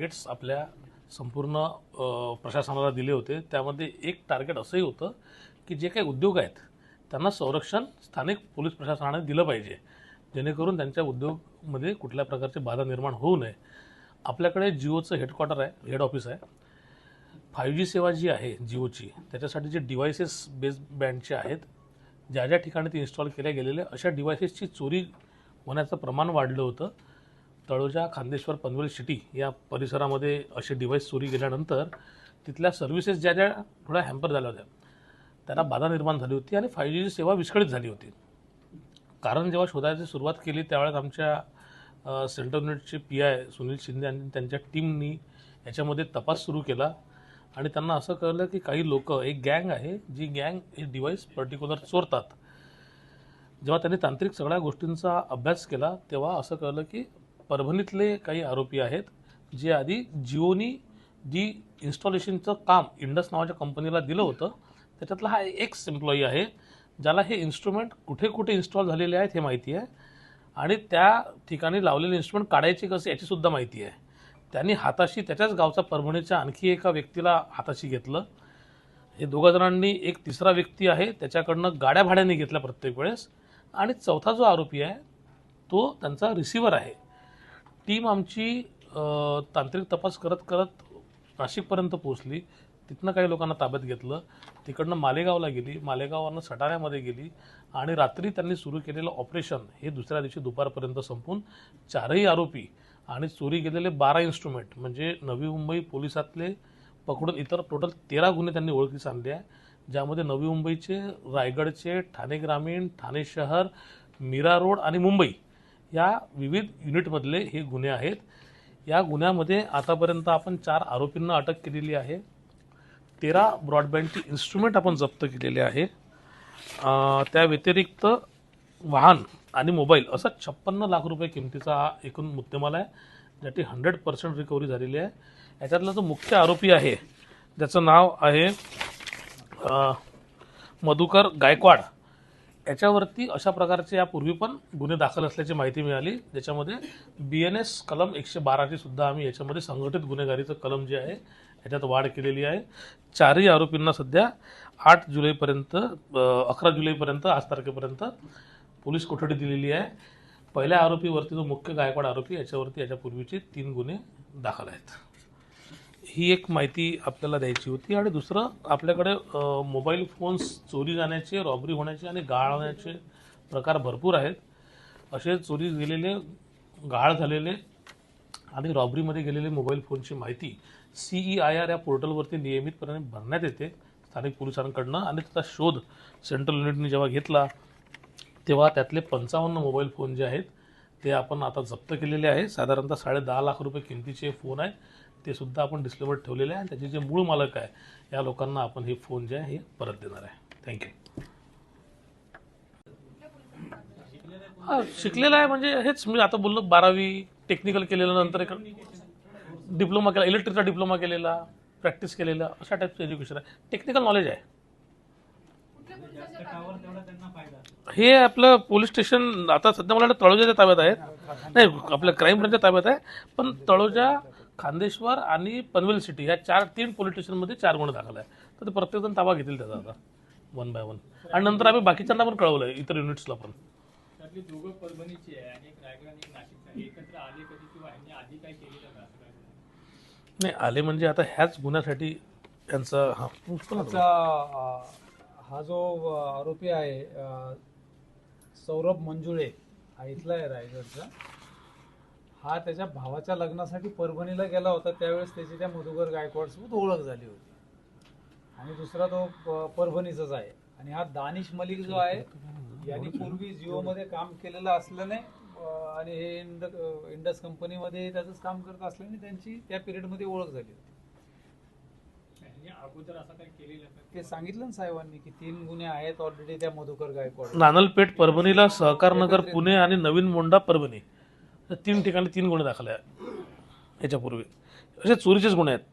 Targets आपल्या संपूर्ण प्रशासनाला दिले होते. त्यामध्ये एक टार्गेट असंही होतं की जे काही उद्योग आहेत त्यांना संरक्षण स्थानिक पोलीस प्रशासनाने दिलं पाहिजे. जेणेकरून त्यांच्या उद्योगमध्ये कुठल्या प्रकारची बाधा निर्माण होऊ नये. आपल्याकडे जिओचं हेडक्वार्टर आहे हेड ऑफिस आहे. फाईव्ह जी सेवा जी आहे जिओची त्याच्यासाठी जे डिव्हायसेस बेस बँडचे आहेत ज्या ज्या ठिकाणी ते इन्स्टॉल केल्या गेलेले अशा डिव्हायसेसची चोरी होण्याचं प्रमाण वाढलं होतं. तळोजा खांदेश्वर पनवेल सिटी या परिसरामध्ये असे डिव्हाइस चोरी गेल्यानंतर तिथल्या सर्व्हिसेस ज्या ज्या थोड्या हॅम्पर झाल्या होत्या त्यांना बाधा निर्माण झाली होती आणि फाय जीची सेवा विस्कळीत झाली होती. कारण जेव्हा शोधायची सुरुवात केली त्यावेळेस आमच्या सेंट्रल युनिटचे पी आय सुनील शिंदे आणि त्यांच्या टीमनी याच्यामध्ये तपास सुरू केला आणि त्यांना असं कळलं की काही लोक एक गँग आहे जी गँग हे डिव्हाइस पर्टिक्युलर चोरतात. जेव्हा त्यांनी तांत्रिक सगळ्या गोष्टींचा अभ्यास केला तेव्हा असं कळलं की परभणीतले काही आरोपी आहेत जे आधी जिओनी जी इन्स्टॉलेशनचं काम इंडस नावाच्या कंपनीला दिलं होतं. त्याच्यातला हा एक्स एम्प्लॉई आहे ज्याला हे इन्स्ट्रुमेंट कुठे कुठे इन्स्टॉल झालेले आहेत हे माहिती आहे. आणि त्या ठिकाणी लावलेले इन्स्ट्रुमेंट काढायचे कसे याचीसुद्धा माहिती आहे. त्यांनी हाताशी त्याच्याच गावचा परभणीच्या आणखी एका व्यक्तीला हाताशी घेतलं. हे दोघा जणांनी एक तिसरा व्यक्ती आहे त्याच्याकडनं गाड्या भाड्याने घेतल्या प्रत्येक वेळेस. आणि चौथा जो आरोपी आहे तो त्यांचा रिसिव्हर आहे. टीम आमची तांत्रिक तपास करत करत नाशिकपर्यंत पोहोचली. तिथनं काही लोकांना ताब्यात घेतलं. तिकडनं मालेगावला गेली. मालेगावानं सटाण्यामध्ये गेली. आणि रात्री त्यांनी सुरू केलेलं ऑपरेशन हे दुसऱ्या दिवशी दुपारपर्यंत संपून चारही आरोपी आणि चोरी गेलेले बारा इन्स्ट्रुमेंट म्हणजे नवी मुंबई पोलिसातले पकडून इतर टोटल तेरा गुन्हे त्यांनी ओळखीस आणले आहे. ज्यामध्ये नवी मुंबईचे रायगडचे ठाणे ग्रामीण ठाणे शहर मीरा रोड आणि मुंबई या विविध युनिटमधले हे गुन्हे आहेत. या गुन्ह्यामध्ये आतापर्यंत आपण चार आरोपींना अटक केलेली आहे. तेरा ब्रॉडबँडची इन्स्ट्रुमेंट आपण जप्त केलेले आहे. त्या व्यतिरिक्त वाहन आणि मोबाईल असा छप्पन्न लाख रुपये किमतीचा हा एकूण मुद्देमाल आहे ज्याची हंड्रेड पर्सेंट रिकव्हरी झालेली आहे. याच्यातला जो मुख्य आरोपी आहे ज्याचं नाव आहे मधुकर गायकवाड. याच्यावरती अशा प्रकारचे यापूर्वी पण गुन्हे दाखल असल्याची माहिती मिळाली. ज्याच्यामध्ये बी एन एस कलम एकशे बाराची सुद्धा आम्ही याच्यामध्ये संघटित गुन्हेगारीचं कलम जे आहे याच्यात वाढ केलेली आहे. चारही आरोपींना सध्या आठ जुलैपर्यंत अकरा जुलैपर्यंत आज तारखेपर्यंत पोलीस कोठडी दिलेली आहे. पहिल्या आरोपीवरती जो मुख्य गायकवाड आरोपी याच्यावरती याच्यापूर्वीचे तीन गुन्हे दाखल आहेत. ही एक माहिती आपल्याला द्यायची होती आणि दुसरं आपल्याकडे मोबाईल फोन्स चोरी जाण्याचे रॉबरी होण्याचे आणि गाळ होण्याचे प्रकार भरपूर आहेत. असे चोरी गेलेले गाळ झालेले आणि रॉबरीमध्ये गेलेले मोबाईल फोनची माहिती सी ई आय आर या पोर्टलवरती नियमितपणे भरण्यात येते स्थानिक पोलिसांकडनं. आणि त्याचा शोध सेंट्रल युनिटने जेव्हा घेतला तेव्हा त्यातले पंचावन्न मोबाईल फोन जे आहेत ते आपण आता जप्त केलेले आहे. साधारणतः साडे दहा लाख रुपये किमतीचे फोन आहेत ते सुद्धा आपण डिस्प्लेवर ठेवलेले आहे. आणि त्याचे जे मूळ मालक आहे या लोकांना आपण हे फोन जे आहे हे परत देणार आहे. थँक्यू हां शिकलेलं आहे म्हणजे हेच. मी आता बोललो बारावी टेक्निकल केलेलं नंतर एक डिप्लोमा केला इलेक्ट्रिकचा डिप्लोमा केलेला प्रॅक्टिस केलेला अशा टाईपचं एज्युकेशन आहे. टेक्निकल नॉलेज आहे. हे आपलं पोलीस स्टेशन आता सध्या मला वाटतं तळोजाच्या ताब्यात आहेत. नाही आपल्या क्राईम ब्रांचच्या ताब्यात आहे. पण तळोजा खांदेश्वर आणि पनवेल सिटी ह्या चार तीन पोलीस स्टेशनमध्ये चार गुन्हे दाखल आहे तर ते प्रत्येकजण ताबा घेतील त्याचा आता वन बाय वन आणि नंतर आम्ही बाकीच्यांना पण कळवलं इतर युनिट्सला पण. त्यातली दोघं परभणीची आहे आणि एक रायगड आणि एक नाशिकचा आहे. एकत्र आले कधी किंवा ह्यांनी आधी काय केलेलं का असं काय? नाही आले म्हणजे आता ह्याच गुन्ह्यासाठी त्यांचा हा हा जो आरोपी आहे सौरभ मंजुळे हा इथला आहे रायगडचा. हा त्याच्या भावाच्या लग्नासाठी परभणीला गेला होता. त्यावेळेस त्याची त्या मधुकर गायकवाड सोबत ओळख झाली होती. आणि दुसरा तो परभणीचाच आहे. आणि हा दानिश मलिक जो आहे यांनी पूर्वी जिओमध्ये काम केलेलं असल्याने आणि हे इंड इंडस कंपनीमध्ये त्याचंच काम करत असल्याने त्यांची त्या पिरियडमध्ये ओळख झाली होती. ते सांगितलं ना साहेबांनी की तीन गुन्हे आहेत ऑलरेडी त्या मधुकर गायकवाड नानलपेठ परभणीला सहकारनगर पुणे आणि नवीन मोंडा परभणी. तर तीन ठिकाणी तीन गुन्हे दाखल आहे याच्यापूर्वी. असे चोरीचेच गुन्हे आहेत.